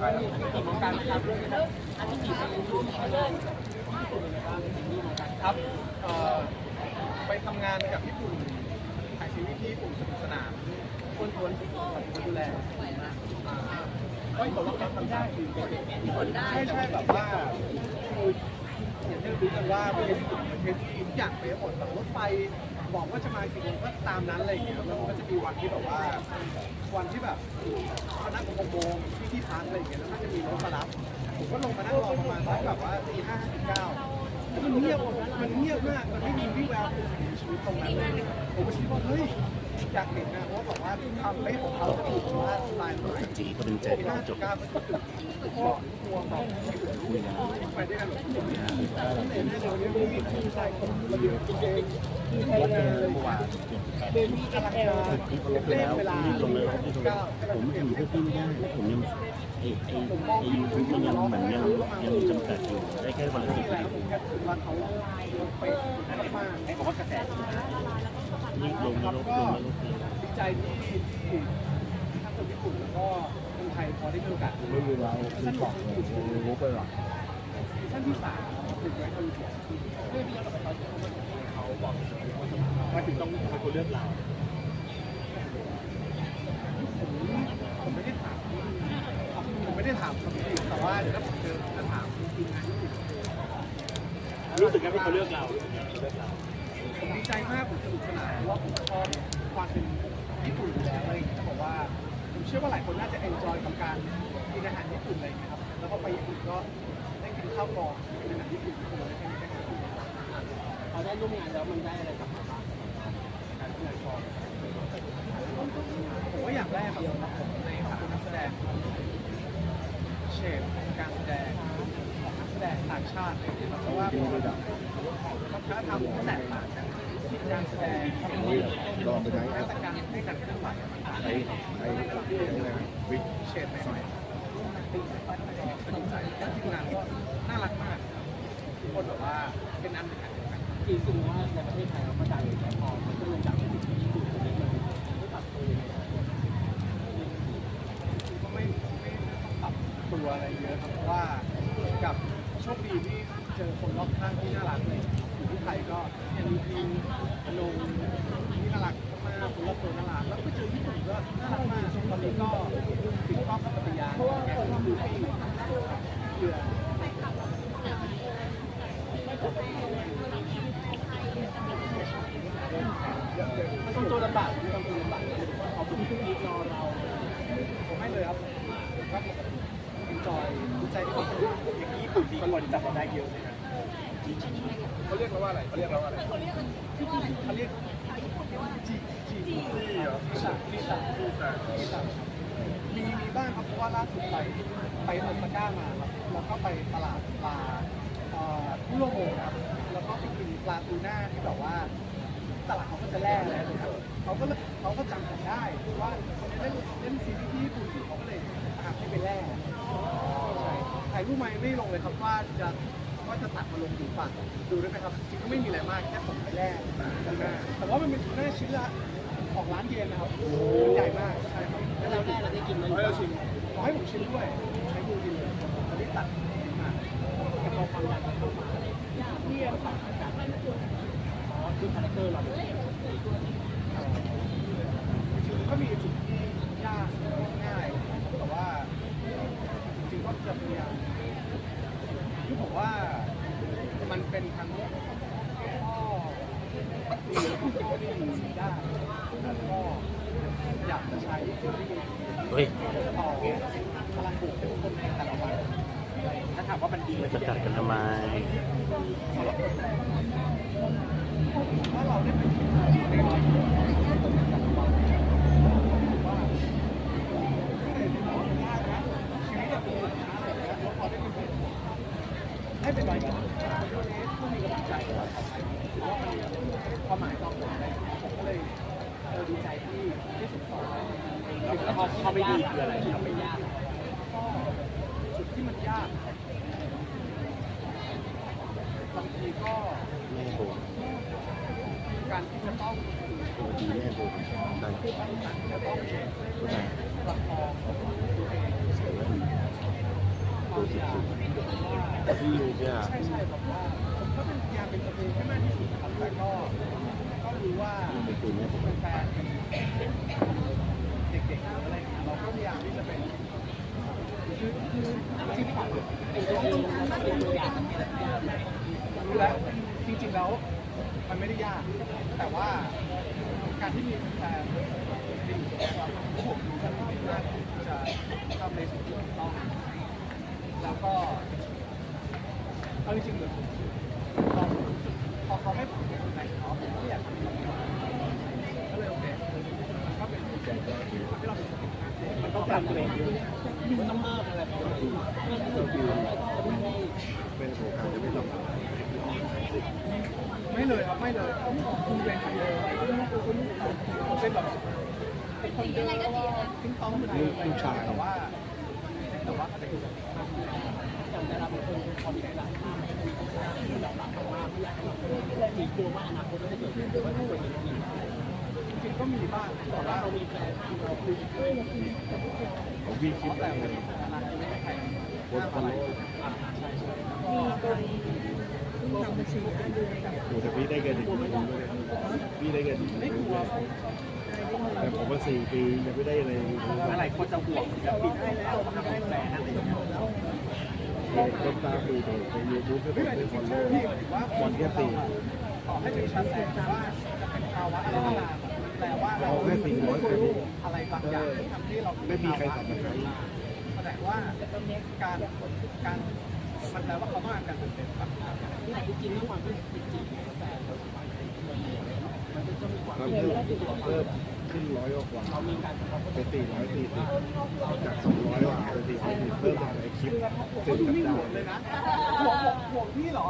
ครับเอ่อไปทำงานกับญี่ปุ่นถ่ายซีรีส์ที่ญี่ปุ่นสนุกสนานคนทวนคนดูแลอ่าก็บอกว่าทำได้คือใช่ใช่แบบว่าคืออย่างที่รู้กันว่าประเทศญี่ปุ่นเป็นประเทศที่ทุกอย่างไปหมดแบบรถไฟ บอกว่าจะมากี่โมงก็ตามนั้นอะไรอย่างเงี้ยแล้วมันก็จะมีวันที่แบบว่า วันที่แบบพนักงหกโมงที่ที่พักอะไรอย่างเงี้ยแล้วก็จะมีรถมารับผมก็ลงมานั่งรอประมาณสักแบบว่าตีห้าตีเก้ามันเงียบมันเงียบมากมันไม่มีวี่แววของชีวิตตรงนั้นเลยผมก็คิดว่าเฮ้ย อยากเห็นนะเพราะว่าแบบว่าทำให้ของเขาจะถูกว่าลายมือจีก็เป็นใจเราห้าจบเก้าก็คือพ่อครัวของได้กันเห็นได้เลยวันนี้มีที่ใส่คนระเบียบเองที่ไทยแลนด์เลยเมื่อวานเดมี่อลังการที่ลงไปแล้วรีบลงเลยรีบลงเลยผมอยู่เพื่อพี่ไม่ได้ผมยังไอไอไอยูทูบมันยังเหมือนยังยังมีจำกัดอยู่ได้แค่วันละสิบแหละนาผทีมแค่รู้สึกว่าเขาไปมากไอ้บอกว่ากระแส ลงครับลก็งแล้วดีใจที่ที่ทั้งคนญี่ปุ่นแล้วก็คนไทยพอได้มีโอกาสดูไม่มีเราคือบอกเลยรู้ไปหรอกซีซั่นที่สามถึงไว้คนเดียวเรื่องที่เราไปตอนที่เขาบอกว่าถึงต้องเป็นคนเลือกเราผมไม่ได้ถามผมไม่ได้ถามคำนี้แต่ว่าเดี๋ยวถ้าผมเจอจะถามทีมงานญี่ปุ่นรู้สึกไงเป็นคนเลือกเรา ผมดีใจมากผมสนุกสนานเพราะว่าผมชอบความเป็นญี่ปุ่นอยู่แล้วอะไรอย่างเงี้ยจะบอกว่าผมเชื่อว่าหลายคนน่าจะเอนจอยกับการกินอาหารญี่ปุ่นอะไรอย่างเงี้ยครับแล้วก็ไปญี่ปุ่นก็ได้กินข้าวกล่องกินอาหารญี่ปุ่นเลยใช่ไหมครับพอได้ร่วมงานแล้วมันได้อะไรกลับมาบ้างการที่เราชอบผมว่าอย่างแรกครับในฐานะนักแสดงเชฟการแสดงแส ดงต่างชาติเงี้ยเพราะว่าวัฒนธรรมที่แตกต่างกันการแสดงทำให้ลองไปใช้แอมาตรการให้การเคลื่อนไหวมันต่างไอ้ไอ้ไอ้นวิกเชฟใหม่ๆตื่นสนุกใจแล้วทีมงานก็น่ารักมากทุกคนแบบว่าเป็นอันหนึ่งอันเดียวกันจริงๆว่าในประเทศไทยเราก็ดังอยู่แล้วพอมันก็เลยดังที่ญี่ปุ่นตรงนี้มันไม่ปรับตัวก็ไม่ไม่ไม่ต้องปรับตัวอะไรเยอะครับเพราะว่ากับ โชคดีที่เจอคนรอบข้างที่น่ารักเลยอยู่ที่ไทยก็แอนดีอนงที่น่ารักมากคนรอบตัวน่ารักแล้วก็เจอญี่ปุ่นก็น่ารักมากตอนนี้ก็ติดรอบปฏิญาณแกก็ดูที่เรือ มันต้องตัวลำบากมันต้องตัวลำบากเขาเพิ่งขึ้นลิฟต์รอเรา ผมให้เลยครับผมก็เอ็นจอยดีใจที่เขาเป็นอย่างนี้ญี่ปุ่นดี คน จับเราได้เยอะเลยนะเขาเรียกเราว่าอะไรเขาเรียกเราว่าอะไรเขาเรียกเขาเรียกจีจีจีเหรอลิซ่าลิซ่าลิซ่าลิซ่ามีมีบ้างครับเพราะว่าล่าสุดไปไปโอซาก้ามาครับแล้วก็ไปตลาดปลาเอ่อคุโรโมะครับแล้วก็ไปกินปลาทูน่าที่แบบว่าตลาดเขาก็จะแลกอะไรนะครับเขาก็เลยเขาก็จำผมได้ว่าเล่นเล่นซีรีส์ที่ญี่ปุ่นอยู่เขาก็เลยตามให้ไปแลกใช่ถ่ายรูปไหมไม่ลงเลยครับว่าจะว่าจะตัดมาลงดูฝั่งดูได้ไหมครับจริงก็ไม่มีอะไรมากแค่ผมไปแลกทูน่าแต่ว่ามันเป็นทูน่าชิ้นละของร้านเย็นนะครับมันใหญ่มากใช่ครับแล้วเราได้เราได้กินมันให้เราชิมขอให้ผมชิมด้วยใช้มือกินเลยตอนนี้ตัดมาแต่พอความดันมันเข้ามาเที่ยงต่างกันอ๋อคือคาแรคเตอร์เราก็มีจุดที่ยากง่ายแต่ว่าจริงๆก็จะพยายามคือผมว่ามันเป็นทั้งข้อดีที่ก็ดีได้แล้วก็อยากจะใช้สิ่งที่มี เฮ้ยต่อพลังบวกให้ทุกคนในแต่ละวันถ้าถามว่ามันดีไปสกัดกันทำไมว่าเราได้เป็นในรอยยิ้มตรงนี้กับเราว่าง่ายนะชีวิตแบบเป็นช้าเลยนะแล้วพอได้เป็นให้เป็นรอยยิ้มคนนี้ผู้มีกำลังใจว่าทำไมถือว่ามันความหมายต่อผมอะไรผมก็เลยเออดีใจที่ที่สุดต่อ แล้อเขาไม่ดีคืออะไรเขาไม่ยากจุดที่มันยากบางทีก็แม่โบการที่จะต้องตัวดีแม่โบดันจะต้องประคองตัวเองเสียแล้วตัวสุดๆที่อยู่เนี่ยใช่ใช่แบบว่าผมก็เป็นพยายามเป็นตัวเองให้มากที่สุดครับแต่ก็ก็รู้ว่าเป็นแฟน ด็กๆอะไรอย่างเงี้ยเราก็พยายามที่จะเป็นคือคือจริงๆฝันรู้แล้วจริงๆแล้วมันไม่ได้ยาก แต่ว่าการที่มีแฟนด้อยู่ตรงนี้ครับผมรู้สึกว่าน่าจะทำในสิ่งที่ถูกต้องแล้วก็เอาจริงๆเหมือนผมพอพอเขาไม่ผมในเขาผมก็อยากทำก็เลยโอเคมันก็เป็นใจที่เราเป็น มันต้องการเกรงเยอะมันต้องมากอะไรประมาณนี้ ก็คือเป็นโอกาสที่ไม่ต้อง ไม่ เลยครับไม่เลยคุณเป็นใครเลยผมเป็นแบบเป็นคนเดินแล้วก็ทิ้งต้องไปแต่ว่าแต่ว่าเขาจะอยู่อย่างแต่ละคนเป็นความใจหลายมากที่เราหลักมากไม่อยากให้เราเลยมีกลัวว่าอนาคตจะเกิดขึ้นหรือว่าถ้าเกิดอย่างจริงก็มีบ้างแต่ว่าเรามีแฟนเราคุยของพี่คิดแต่อะไรนานๆไม่ใครโคตรพันโลก โอ้แต่พี่ได้เงินอีกพี่ได้เงินอีไม่กลัวแต่ผมว่าสี่ปียังไม่ได้อะไรอะไรคนจะห่วงจะปิดให้แล้วมาทำให้แฟนอะไรอย่างเงี้ยคนตามดูในยูทูบก็ไม่เป็นเป็นคนโลพี่กถือนแค่สี่ต่อให้เป็นชั้นแรกว่าจะเป็นภาวะอะไรก็ตามแต่ว่าเราเอาแค่สี่ร้อยคนอะไรบางอย่างที่ทำให้เราไม่มีใครตัดนะครับแสดงว่าการการ มันแปลว่าเขาต้องการการเปลี่ยนแปลงครับแต่จริงๆเมื่อวานก็จริงๆแฟนมันจะมีความเพิ่มเพิ่มขึ้นร้อยกว่าเรามีการทำเป็นสี่ร้อยสี่สิบจากสองร้อยกว่าเป็นสี่ร้อยสี่เพิ่มจากในคลิปเขาเป็นดูกับไม่ห่วงเลยนะห่วงห่วงพี่เหรอ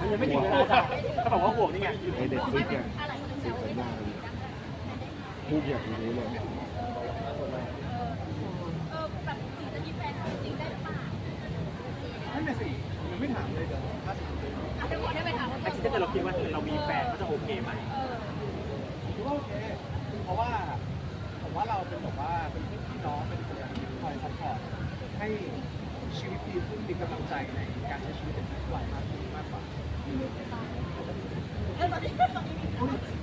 มันยังไม่ถึงเวลาจ้ะเขาบอกว่าห่วงนี่ไงในเด็ดฟิกอะสิบสัญญาพูดอย่างนี้เลย ไม่เป็นสิยังไม่ถามเลยเดี๋ยวถ้าถามเลยแต่คิดถ้าเราคิดว่าเรามีแฟนก็จะโอเคไหมผมว่าโอเคเพราะว่าผมว่าเราเป็นแบบว่าเป็นพี่น้องเป็นคนที่คอยซัพพอร์ตให้ชีวิตดีขึ้นมีกำลังใจในการใช้ชีวิตในทุกวันมากขึ้นมากกว่า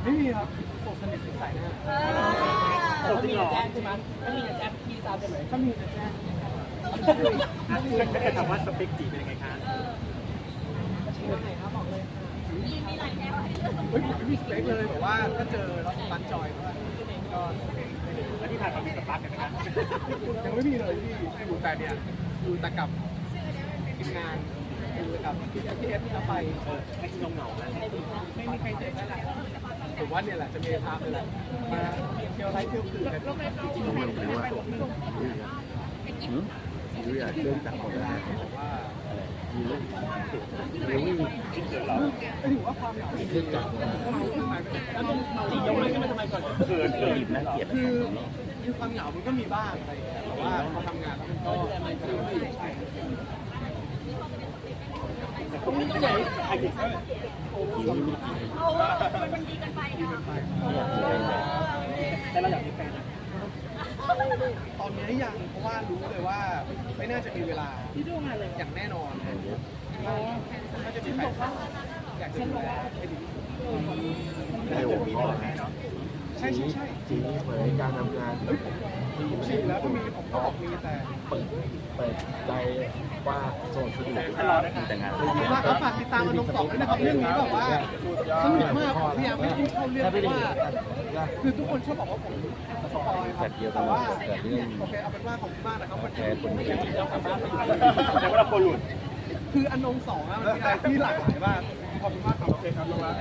ไม่มีครับโสดสนิทสนใจแน่ผมจริงเหรอแจ้งใช่ไหมถ้ามีแจ้งพี่ทราบได้ไหมถ้ามีจะแจ้ง ถ้าเกิดถามว่าสเปคจีเป็นยังไงคะเฮ้ยผมไม่มีสเปคเลยแบบว่าถ้าเจอแล้วสปันจอยก็ก็โอเคแล้วที่ผ่านมามีสปาร์กันไหมคะยังไม่มีเลยที่อยู่แต่เนี่ยอยู่แต่กับทีมงานอยู่แต่กับพี่เอสที่เราไปเออไม่คิดเหงาไม่มีใครเจอแล้วแหละผมว่าเนี่ยแหละจะมีทางเลยแหละมาเที่ยวไลฟ์เที่ยวคืนกันจริงๆมันคือ ว่าหรืออยาเริ่มจากคนแรกว่ามีเรื่องหรือไม่มีคิดเกิดเราไม่ถือว่าความเหงเรื่องจากก็มีขึ้นมาเป็นแล้วต้องจียกไม่ขึ้นมาทำไมก่อนเกิดเกิดน่าเกลียดคือคือความเหงามันก็มีบ้างอะไรแต่ว่าพอทำงานแล้วมันก็มันก็ไม่ใช่ตรงนี้ต้องใหญ่ไอ้เด็กแต่เราอยากมีแฟนนะ ตอนนี้ยังเพราะว่ารู้เลยว่าไม่น่าจะมีเวลาอย่างแน่นอนถ้าจะมีแฟนอยากจะดูแลให้ดีที่สุดได้โอ้มีได้ไหมใช่ใช่ใช่จริงเหมือนการทำงานเฮ้ยผม ฉีดแล้วก็มีผมก็บอกมีแต่เปิดเปิดใจว่าโสดสนิทถ้ารอได้ค่ะแต่งานขอบคุณมากครับฝากติดตามอนงสองด้วยนะครับเรื่องนี้แบบว่าสนุกมากผมพยายามไม่พูดเข้าเรื่องเพราะว่าคือทุกคนชอบบอกว่าผมสปอยครับแต่ว่าโอเคเอาเป็นว่าขอบคุณมากนะครับมันแทนคนนี้เรากลับบ้านไปแต่ว่าเราโคหลุดคืออนงสองอะมันมีอะไรที่หลากหลายมากขอบคุณมากครับโอเคครับลงมา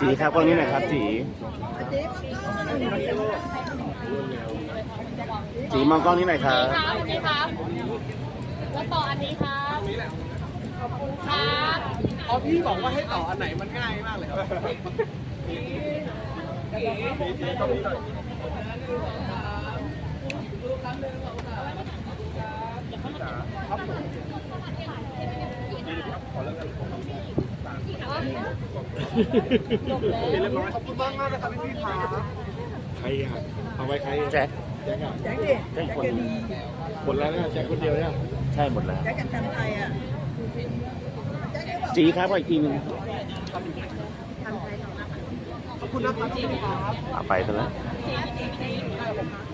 จีครับกล้องนี้หน่อยครับจีจีมองกล้องนี้หน่อยครับ ครับอันนี้ครับแล้วต่ออันนี้ครับนี่แหละขอบคุณครับพอพี่บอกว่าให้ต่ออันไหนมันง่ายมากเลยครับครับผมเรียบร้อย ขอบคุณมากมากนะครับพี่พี่ขาใครอะเอาไว้ใครแจ็คแจ็คอะแจ็คดิแจ็คคนหมดแล้วนะแจ็คคนเดียวเนี่ยใช่หมดแล้วแจ็คกับกันไทยอะแจ็คได้บอกจีครับว่าอีกทีหนึงขอบคุณนะครับพี่พี่ขาเอาไปซะแล้วแ